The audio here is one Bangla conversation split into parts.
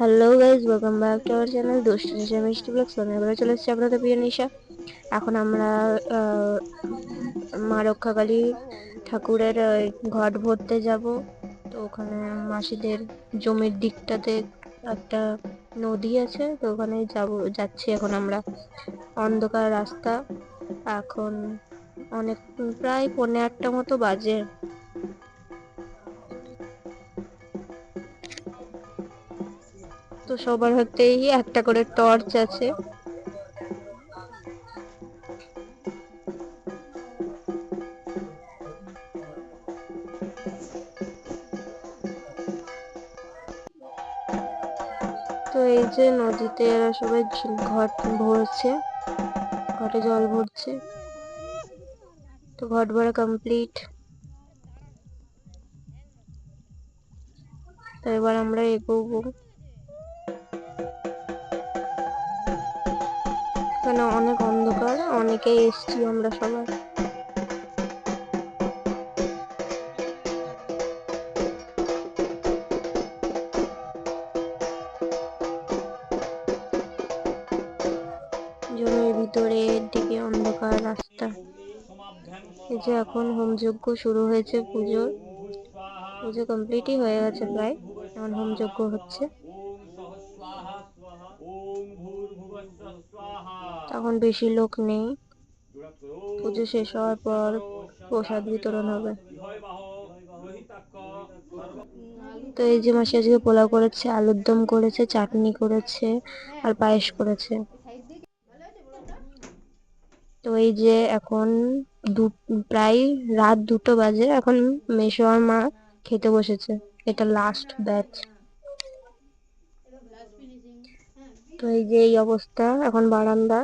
Hello guys welcome back to our channel দুষ্টু নিশা মিষ্টি ব্লগ সোনাবেলা চলে এসেছি আপনাদের প্রিয় নিশা। এখন আমরা মা রক্ষাকালী ঠাকুরের ঘট ভরতে যাব। তো ওখানে মাসিদের জমির দিকটাতে একটা নদী আছে, তো ওখানে যাব, যাচ্ছি এখন আমরা। অন্ধকার রাস্তা। এখন অনেক, প্রায় পৌনে আটটা মতো বাজে। তো সবার হাতেই একটা করে টর্চ আছে। তো এই যে নদীতে এরা সবাই ঘট ভরছে, ঘটে জল ভরছে। তো ঘট ভরা কমপ্লিট তো এবার আমরা এগোবো। এখানে অনেক অন্ধকার অনেকেই এসছি আমরা সবাই। জমির ভিতরে দিকে অন্ধকার রাস্তা। এই যে এখন হোমযজ্ঞ শুরু হয়েছে, পুজোর। পুজো কমপ্লিটই হয়ে গেছে প্রায়, এখন হোমযজ্ঞ হচ্ছে। তখন বেশি লোক নেই। পুজো শেষ হওয়ার পর প্রসাদ বিতরণ হবে। তো এই যে মাসি আজকে পোলাও করেছে, আলুর দম করেছে, চাটনি করেছে আর পায়েস করেছে। তো এই যে এখন দু, প্রায় রাত দুটো বাজে, এখন মেশো আর মা খেতে বসেছে। এটা লাস্ট ব্যাচ তো এই যে এই অবস্থা, এখন বারান্দা।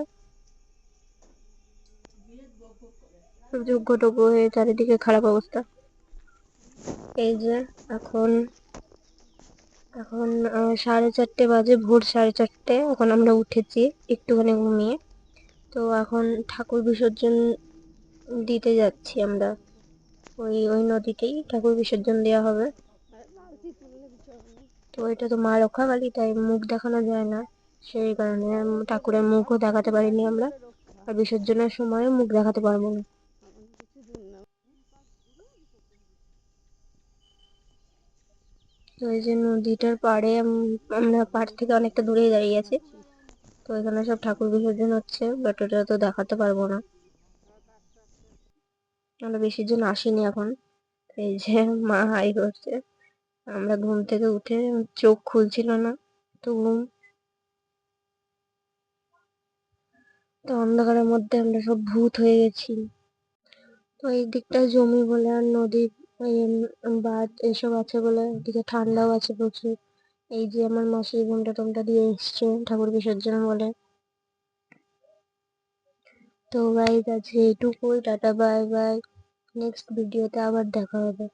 যোগ্য টোগ্য হয়ে চারিদিকে খারাপ অবস্থা। এই যে এখন এখন সাড়ে চারটে বাজে, ভোর সাড়ে চারটে, এখন আমরা উঠেছি একটুখানি ঘুমিয়ে। তো এখন ঠাকুর বিসর্জন দিতে যাচ্ছি আমরা। ওই ওই নদীতেই ঠাকুর বিসর্জন দেওয়া হবে। তো এটা তো মা রক্ষাকালী, তাই মুখ দেখানো যায় না। সেই কারণে ঠাকুরের মুখও দেখাতে পারিনি আমরা। আর বিসর্জনের সময়ও মুখ দেখাতে পারব না। তো এই যে নদীটার পাড়ে আম- আমরা পাড় থেকে অনেকটা দূরে দাঁড়িয়ে আছি। তো এখানে সব ঠাকুর বিসর্জন হচ্ছে বাট ওটা তো দেখাতে পারব না। আমরা বেশি জন আসিনি এখন। এই যে মা হাই করছে। আমরা ঘুম থেকে উঠে চোখ খুলছিল না, তো ঘুম। তো অন্ধকারের মধ্যে আমরা সব ভূত হয়ে গেছি। তো এই দিকটা জমি বলে আর নদী বাঁধ এসব আছে বলে এদিকে ঠান্ডাও আছে প্রচুর। এই যে আমার মাসি ঘুমটা টুমটা দিয়ে এসছে, ঠাকুর বিসর্জন বলে। তো গাইজ আজকে এইটুকুই, টাটা বাই বাই নেক্সট ভিডিওতে আবার দেখা হবে।